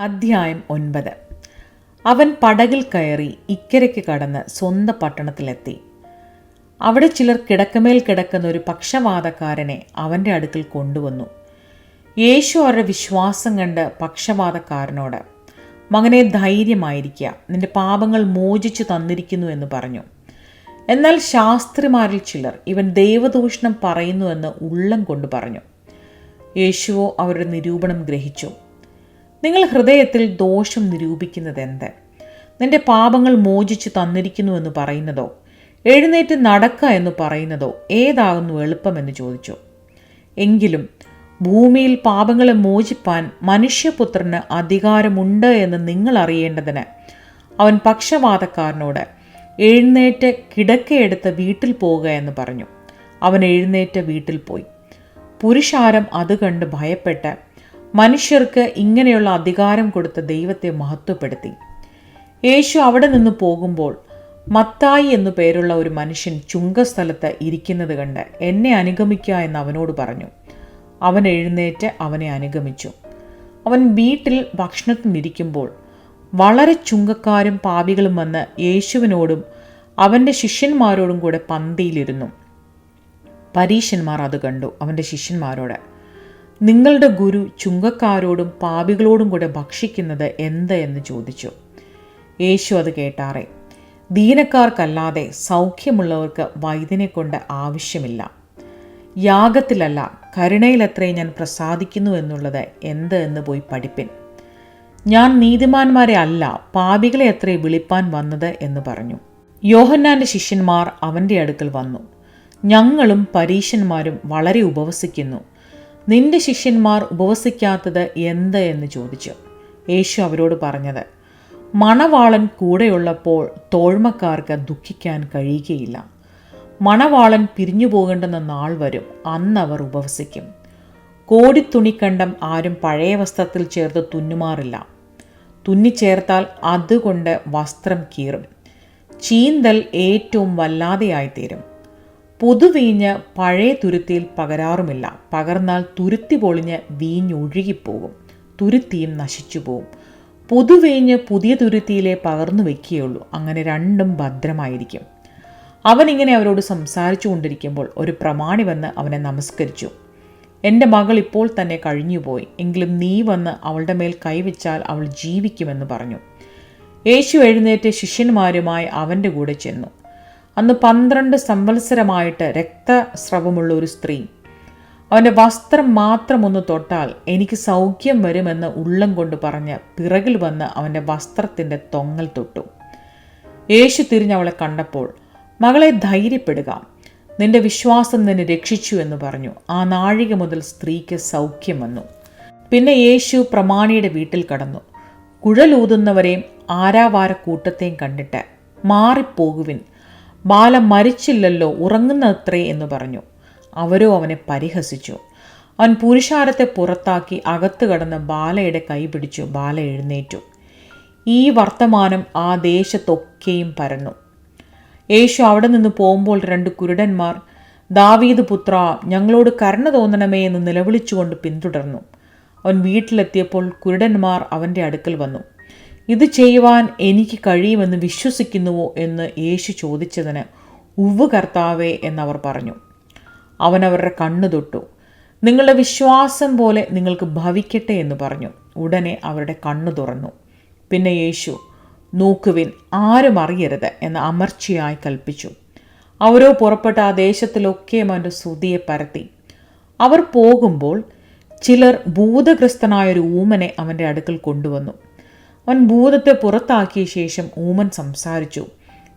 അധ്യായം ഒൻപത്. അവൻ പടകിൽ കയറി ഇക്കരയ്ക്ക് കടന്ന് സ്വന്തം പട്ടണത്തിലെത്തി. അവിടെ ചിലർ കിടക്കമേൽ കിടക്കുന്ന ഒരു പക്ഷവാതക്കാരനെ അവന്റെ അടുക്കൽ കൊണ്ടുവന്നു. യേശു അവരുടെ വിശ്വാസം കണ്ട് പക്ഷവാതക്കാരനോട് മകനെ ധൈര്യമായിരിക്കുക നിന്റെ പാപങ്ങൾ മോചിച്ചു തന്നിരിക്കുന്നു എന്ന് പറഞ്ഞു. എന്നാൽ ശാസ്ത്രിമാരിൽ ചിലർ ഇവൻ ദൈവദൂഷണം പറയുന്നുവെന്ന് ഉള്ളം കൊണ്ട് പറഞ്ഞു. യേശുവോ അവരുടെ നിരൂപണം ഗ്രഹിച്ചു. നിങ്ങൾ ഹൃദയത്തിൽ ദോഷം നിരൂപിക്കുന്നത് എന്ത് നിന്റെ പാപങ്ങൾ മോചിച്ചു തന്നിരിക്കുന്നുവെന്ന് പറയുന്നതോ? എഴുന്നേറ്റ് നടക്കുക എന്ന് പറയുന്നതോ? ഏതാകുന്നു എളുപ്പമെന്ന് ചോദിച്ചു. എങ്കിലും ഭൂമിയിൽ പാപങ്ങളെ മോചിപ്പാൻ മനുഷ്യപുത്രന് അധികാരമുണ്ട് എന്ന് നിങ്ങൾ അറിയേണ്ടതിന് അവൻ പക്ഷവാതക്കാരനോട് എഴുന്നേറ്റ് കിടക്കയെടുത്ത് വീട്ടിൽ പോവുക എന്ന് പറഞ്ഞു. അവൻ എഴുന്നേറ്റ് വീട്ടിൽ പോയി. പുരുഷാരം അത് കണ്ട് ഭയപ്പെട്ട് മനുഷ്യർക്ക് ഇങ്ങനെയുള്ള അധികാരം കൊടുത്ത ദൈവത്തെ മഹത്വപ്പെടുത്തി. യേശു അവിടെ നിന്ന് പോകുമ്പോൾ മത്തായി എന്നു പേരുള്ള ഒരു മനുഷ്യൻ ചുങ്കസ്ഥലത്ത് ഇരിക്കുന്നത് കണ്ട് എന്നെ അനുഗമിക്ക എന്ന് അവനോട് പറഞ്ഞു. അവൻ എഴുന്നേറ്റ് അവനെ അനുഗമിച്ചു. അവൻ വീട്ടിൽ ഭക്ഷണത്തിനിരിക്കുമ്പോൾ വളരെ ചുങ്കക്കാരും പാപികളും വന്ന് യേശുവിനോടും അവന്റെ ശിഷ്യന്മാരോടും കൂടെ പന്തിയിലിരുന്നു. പരീശന്മാർ അത് കണ്ടു അവന്റെ ശിഷ്യന്മാരോട്. നിങ്ങളുടെ ഗുരു ചുങ്കക്കാരോടും പാപികളോടും കൂടെ ഭക്ഷിക്കുന്നത് എന്ത് എന്ന് ചോദിച്ചു. യേശു അത് കേട്ടാറെ ദീനക്കാർക്കല്ലാതെ സൗഖ്യമുള്ളവർക്ക് വൈദ്യനെ കൊണ്ട് ആവശ്യമില്ല. യാഗത്തിലല്ല കരുണയിലത്രേ ഞാൻ പ്രസാദിക്കുന്നു എന്നുള്ളത് എന്ത് എന്ന് പോയി പഠിപ്പിൻ. ഞാൻ നീതിമാന്മാരെ അല്ല പാപികളെ അത്രേ വിളിപ്പാൻ വന്നത് എന്ന് പറഞ്ഞു. യോഹന്നാന്റെ ശിഷ്യന്മാർ അവന്റെ അടുക്കൽ വന്നു. ഞങ്ങളും പരീശന്മാരും വളരെ ഉപവസിക്കുന്നു. നിന്റെ ശിഷ്യന്മാർ ഉപവസിക്കാത്തത് എന്ത് എന്ന് ചോദിച്ചു. യേശു അവരോട് പറഞ്ഞത് മണവാളൻ കൂടെയുള്ളപ്പോൾ തോഴ്മക്കാർക്ക് ദുഃഖിക്കാൻ കഴിയുകയില്ല. മണവാളൻ പിരിഞ്ഞു പോകേണ്ടുന്ന നാൾ വരും അന്ന് അവർ ഉപവസിക്കും. കോടിത്തുണിക്കണ്ടം ആരും പഴയ വസ്ത്രത്തിൽ ചേർത്ത് തുന്നുമാറില്ല. തുന്നിച്ചേർത്താൽ അതുകൊണ്ട് വസ്ത്രം കീറും. ചീന്തൽ ഏറ്റവും വല്ലാതെയായിത്തീരും. പുതുവീഞ്ഞ് പഴയ തുരുത്തിയിൽ പകരാറുമില്ല. പകർന്നാൽ തുരുത്തി പൊളിഞ്ഞ് വീഞ്ഞൊഴുകിപ്പോകും തുരുത്തിയും നശിച്ചു പോകും പുതുവീഞ്ഞ് പുതിയ തുരുത്തിയിലെ പകർന്നു വെക്കുകയുള്ളൂ. അങ്ങനെ രണ്ടും ഭദ്രമായിരിക്കും. അവനിങ്ങനെ അവരോട് സംസാരിച്ചു കൊണ്ടിരിക്കുമ്പോൾ ഒരു പ്രമാണി വന്ന് അവനെ നമസ്കരിച്ചു. എന്റെ മകൾ ഇപ്പോൾ തന്നെ കഴിഞ്ഞുപോയി. എങ്കിലും നീ വന്ന് അവളുടെ മേൽ കൈവച്ചാൽ അവൾ ജീവിക്കുമെന്ന് പറഞ്ഞു. യേശു എഴുന്നേറ്റ് ശിഷ്യന്മാരുമായി അവന്റെ കൂടെ ചെന്നു. അന്ന് പന്ത്രണ്ട് സംവത്സരമായിട്ട് രക്തസ്രവമുള്ള ഒരു സ്ത്രീ. അവന്റെ വസ്ത്രം മാത്രം ഒന്ന് തൊട്ടാൽ എനിക്ക് സൗഖ്യം വരുമെന്ന് ഉള്ളം കൊണ്ട് പറഞ്ഞ് പിറകിൽ വന്ന് അവന്റെ വസ്ത്രത്തിന്റെ തൊങ്ങൽ തൊട്ടു. യേശു തിരിഞ്ഞവളെ കണ്ടപ്പോൾ മകളെ ധൈര്യപ്പെടുക. നിന്റെ വിശ്വാസം നിന്നെ രക്ഷിച്ചു എന്ന് പറഞ്ഞു. ആ നാഴിക മുതൽ സ്ത്രീക്ക് സൗഖ്യം വന്നു. പിന്നെ യേശു പ്രമാണിയുടെ വീട്ടിൽ കടന്നു. കുഴലൂതുന്നവരെയും ആരാവാര കൂട്ടത്തെയും കണ്ടിട്ട് മാറിപ്പോകുവിൻ. ബാല മരിച്ചില്ലല്ലോ ഉറങ്ങുന്നത്രേ എന്ന് പറഞ്ഞു. അവരോ അവനെ പരിഹസിച്ചു. അവൻ പുരുഷാരത്തെ പുറത്താക്കി അകത്ത് കടന്ന് ബാലയുടെ കൈ പിടിച്ചു ബാല എഴുന്നേറ്റു. ഈ വർത്തമാനം ആ ദേശത്തൊക്കെയും പരന്നു. യേശു അവിടെ നിന്ന് പോകുമ്പോൾ രണ്ട് കുരുടന്മാർ ദാവീദ് പുത്ര ഞങ്ങളോട് കരുണ തോന്നണമേ എന്ന് നിലവിളിച്ചുകൊണ്ട് പിന്തുടർന്നു. അവൻ വീട്ടിലെത്തിയപ്പോൾ കുരുടന്മാർ അവന്റെ അടുക്കൽ വന്നു. ഇത് ചെയ്യുവാൻ എനിക്ക് കഴിയുമെന്ന് വിശ്വസിക്കുന്നുവോ എന്ന് യേശു ചോദിച്ചതിന് ഉവ് കർത്താവേ എന്നവർ പറഞ്ഞു. അവൻ അവരുടെ കണ്ണു തൊട്ടു. നിങ്ങളുടെ വിശ്വാസം പോലെ നിങ്ങൾക്ക് ഭവിക്കട്ടെ എന്ന് പറഞ്ഞു. ഉടനെ അവരുടെ കണ്ണു തുറന്നു. പിന്നെ യേശു നോക്കുവിൻ ആരും അറിയരുത് എന്ന് അമർച്ചയായി കൽപ്പിച്ചു. അവരോ പുറപ്പെട്ട ആ ദേശത്തിലൊക്കെയും അവന്റെ ശ്രുതിയെ പരത്തി. അവർ പോകുമ്പോൾ ചിലർ ഭൂതഗ്രസ്തനായൊരു ഊമനെ അവന്റെ അടുക്കൽ കൊണ്ടുവന്നു. അവൻ ഭൂതത്തെ പുറത്താക്കിയ ശേഷം ഊമൻ സംസാരിച്ചു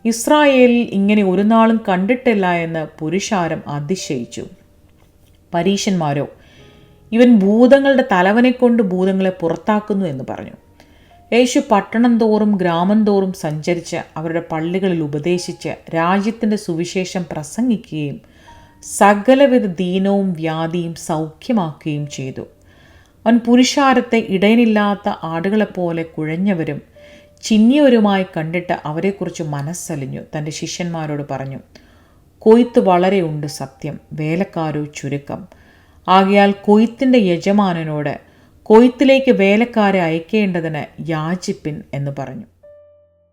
ഇസ്രായേലിൽ ഇങ്ങനെ ഒരു നാളും കണ്ടിട്ടില്ല എന്ന് പുരുഷാരം അതിശയിച്ചു. പരീശന്മാരോ ഇവൻ ഭൂതങ്ങളുടെ തലവനെ കൊണ്ട് ഭൂതങ്ങളെ പുറത്താക്കുന്നു എന്ന് പറഞ്ഞു. യേശു പട്ടണം തോറും ഗ്രാമം തോറും സഞ്ചരിച്ച് അവരുടെ പള്ളികളിൽ ഉപദേശിച്ച് രാജ്യത്തിന്റെ സുവിശേഷം പ്രസംഗിക്കുകയും സകലവിധ ദീനവും വ്യാധിയും സൗഖ്യമാക്കുകയും ചെയ്തു. അവൻ പുരുഷാരത്തെ ഇടയനില്ലാത്ത ആടുകളെപ്പോലെ കുഴഞ്ഞവരും ചിന്നിയവരുമായി കണ്ടിട്ട് അവരെക്കുറിച്ച് മനസ്സലിഞ്ഞു. തന്റെ ശിഷ്യന്മാരോട് പറഞ്ഞു കൊയ്ത്ത് ഉണ്ട് സത്യം വേലക്കാരോ ചുരുക്കം. ആകയാൽ കൊയ്ത്തിന്റെ യജമാനനോട് കൊയ്ത്തിലേക്ക് വേലക്കാരെ അയക്കേണ്ടതിന് യാചിപ്പിൻ എന്ന് പറഞ്ഞു.